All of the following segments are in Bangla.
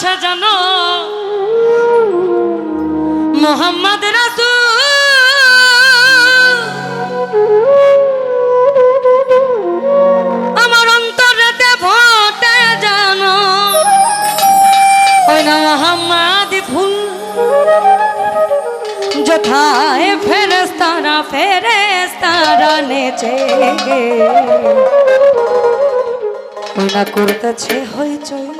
ভাষা জানো মোহাম্মদ রাসূল। আমার অন্তরেতে ভোটে জানো ওই না মোহাম্মদ ফুল যথায় ফেরেস্তারা ফেরেস্তারা নেচে। গে না করতেছে হইচই।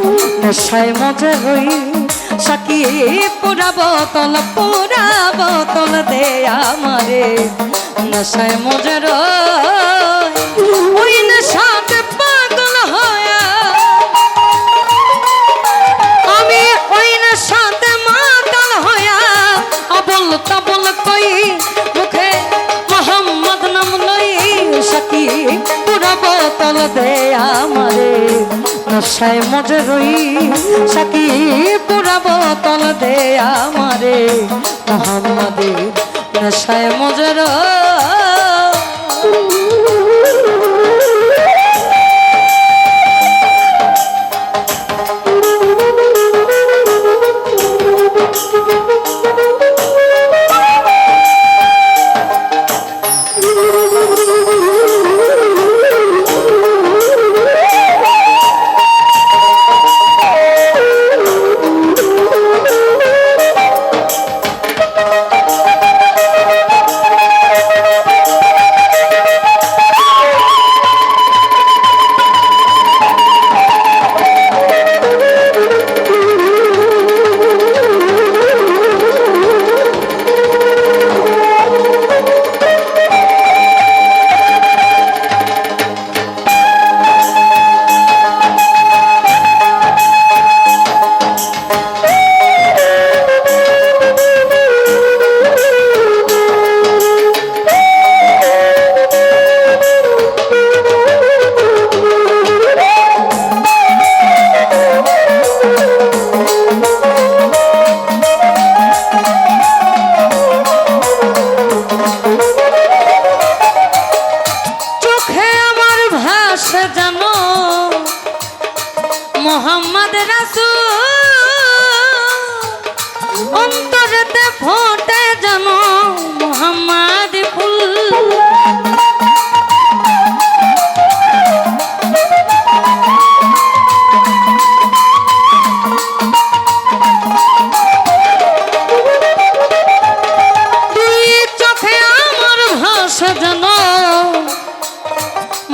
নেশায় মজা হই সাকি পুরা বোতল পুরা বোতল দে আমারে। নেশায় মজা রই ওই নেশাতে পাগল হয়া। আমি ওই সাথে মাতাল হইয়া আবল তাবল কই মুখে মোহাম্মদ নাম লই সখী পুরা বোতল দে আমারে। নশায় মজে রই মোহাম্মদের নেশায় মজে মোহাম্মদ রাসূল। অন্তরেতে ফোটে জানো মোহাম্মদ ফুল।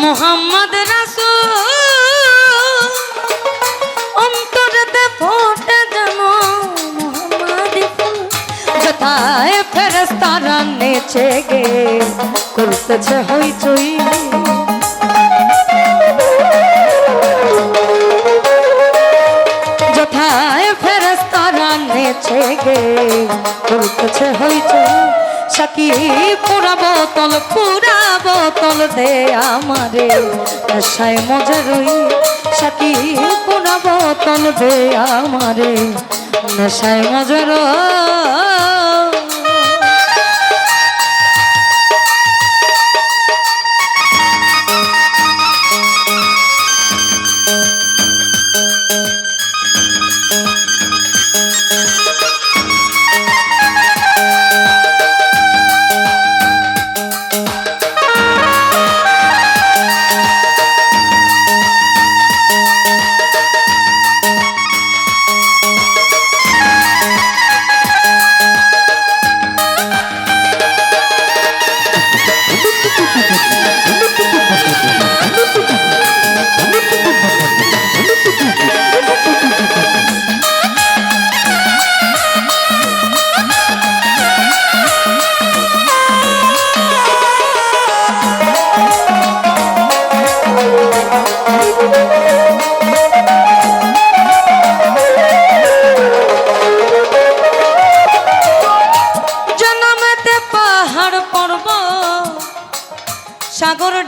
মোহাম্মদ রাসূল নেচে গে করতেছে হইচই যথায় ফেরেস্তারা নেচে গে করতেছে হইচই সাকি পুরা বোতল পুরা বোতল দে আমারে, নেশায় মজা রই। সাকি পুরা বোতল দে আমারে, নেশায় মজা রই।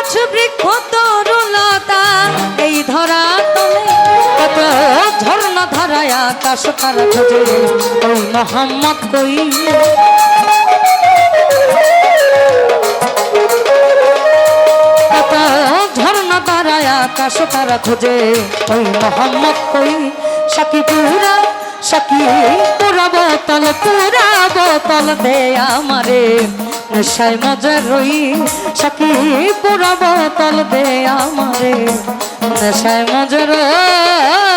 গাছ বৃক্ষ তরুলতা, এই ধরা তলে কত ঝর্ণা ধারায় আকাশ তারা খোঁজে। ওই মোহাম্মদ কই? ঝর্ণা ধারায় আকাশ তারা খোঁজে। ওই মোহাম্মদ কই? সাকি পুরা সাকি পুরা বোতল পুরা বোতল দে আমারে। নেশায় মজা রই সাকি তল দে আমারে। নেশায় মজা রই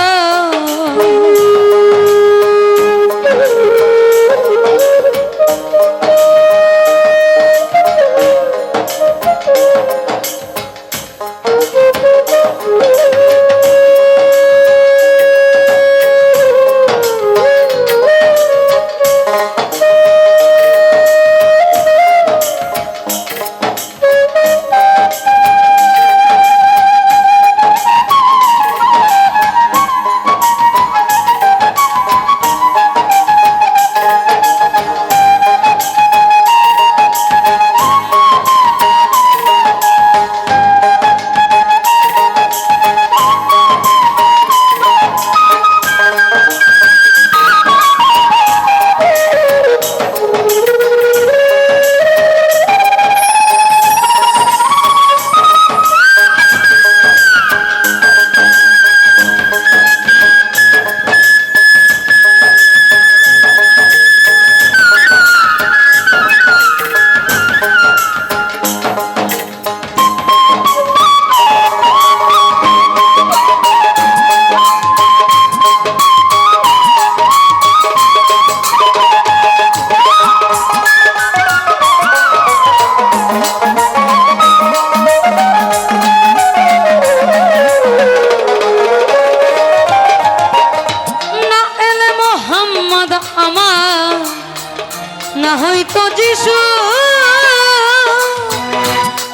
যিশু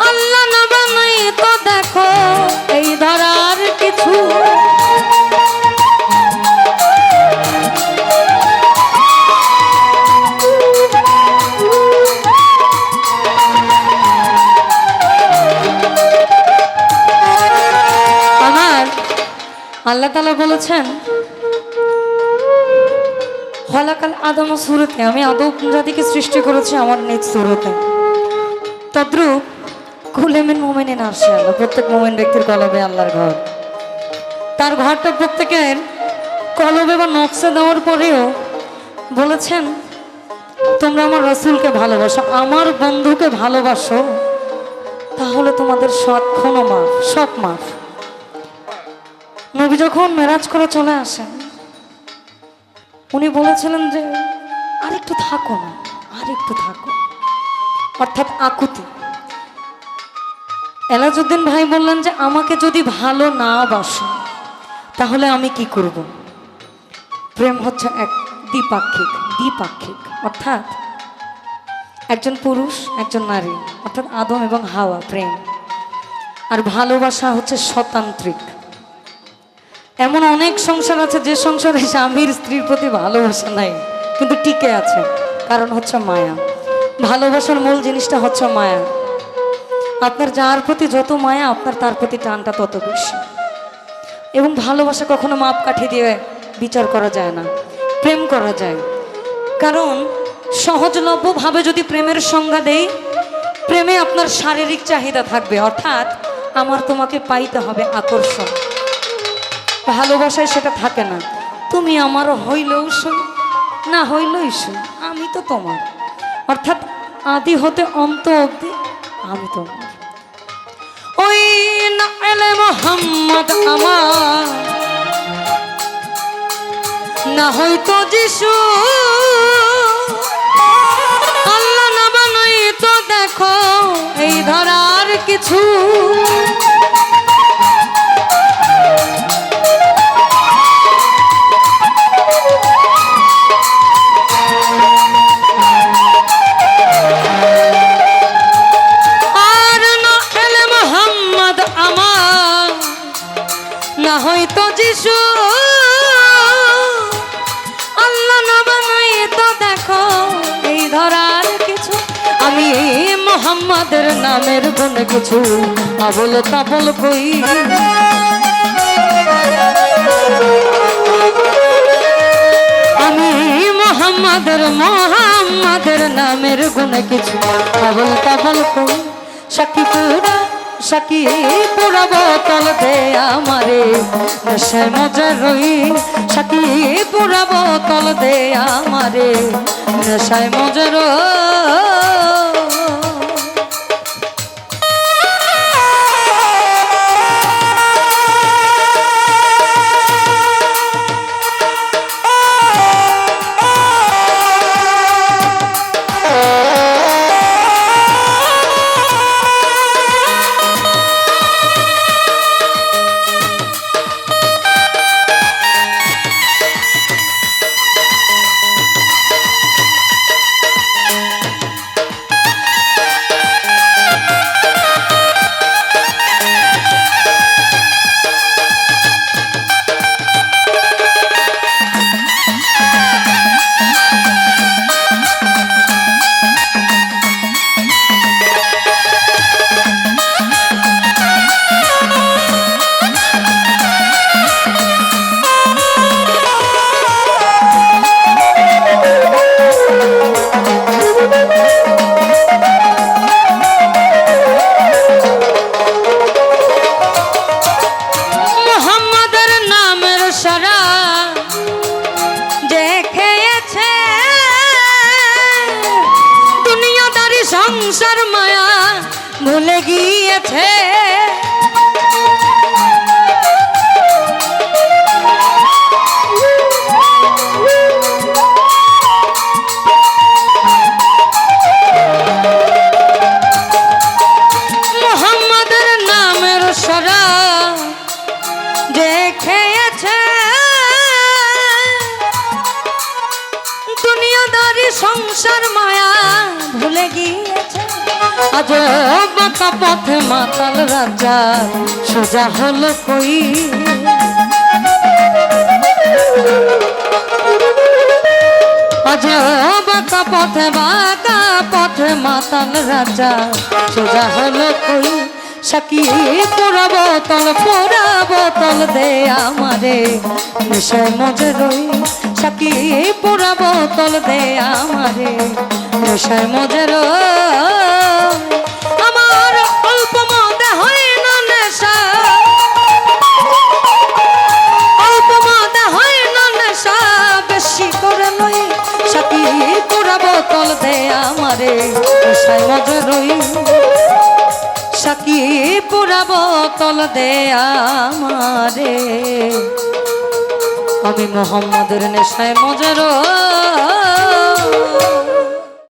আল্লাহ এই ধরার কিছু। আমার আল্লাহ তালা বলেছেন হলাকাল আদম সুরতে, আমি আদম জাতিকে সৃষ্টি করেছি আমার নিজ সুরতে। তদ্রুপ কুলেমেন মোমেনে নার্সে আল্লাহ প্রত্যেক মোমেন ব্যক্তির কলবে আল্লাহর ঘর। তার ঘরটা প্রত্যেকের কলবে বা নকশা দেওয়ার পরেও বলেছেন, তোমরা আমার রসুলকে ভালোবাসো, আমার বন্ধুকে ভালোবাসো, তাহলে তোমাদের সৎ ক্ষণ মাফ সব মাফ। নবী যখন মেরাজ করে চলে আসেন উনি বলেছিলেন যে আর একটু থাকো না আর একটু থাকো। অর্থাৎ আকুতি। এলাজুদ্দিন ভাই বললেন যে, আমাকে যদি ভালো না বাসো, তাহলে আমি কি করব? প্রেম হচ্ছে এক দ্বিপাক্ষিক দ্বিপাক্ষিক। অর্থাৎ একজন পুরুষ, একজন নারী। অর্থাৎ আদম এবং হাওয়া, প্রেম। আর ভালোবাসা হচ্ছে শতান্ত্রিক এমন অনেক সংসার আছে যে সংসারে স্বামীর স্ত্রীর প্রতি ভালোবাসা নাই, কিন্তু টিকে আছে। কারণ হচ্ছে মায়া। ভালোবাসার মূল জিনিসটা হচ্ছে মায়া। আপনার যার প্রতি যত মায়া, আপনার তার প্রতি টানটা তত বেশি। এবং ভালোবাসা কখনো মাপকাঠি দিয়ে বিচার করা যায় না, প্রেম করা যায়। কারণ সহজলভ্যভাবে যদি প্রেমের সংজ্ঞা দেই, প্রেমে আপনার শারীরিক চাহিদা থাকবে। অর্থাৎ আমার তোমাকে পাইতে হবে আকর্ষণ। ভালোবাসায় সেটা থাকে না। তুমি আমার হইলেও সই না হইলেই সই আমি তো তোমার। অর্থাৎ আদি হতে অন্ত অবধি আমি তোমার। ওই না এলে মোহাম্মদ আমার, না হয়তো যিশু, আল্লাহ না বানাই তো দেখো, এই ধরার কিছু। মোহাম্মদের নামের কোন কিছু আবল তাবল কই? আমি মোহাম্মদের মোহাম্মদের নামের গুণ কিছু আবল তাবল কই? সাকি পুরা সাকি পুরা বোতল দে আমারে নেশায় মজা রই। সাকি পুরা বোতল দে আমারে নেশায় মজা রই। বাঁকা পথে মাতাল রাজা, সোজা হলো কই? বাঁকা পথে বাঁকা পথে মাতাল রাজা, সোজা হলো কই? সাকি পোড়া বোতল পোড়া বোতল দে আমারে নেশায় মজে রই। সাকি পোড়া বোতল দে আমারে নেশায় মজে রই। বোতল দে আমারে। আমি মোহাম্মদের নেশায় মজার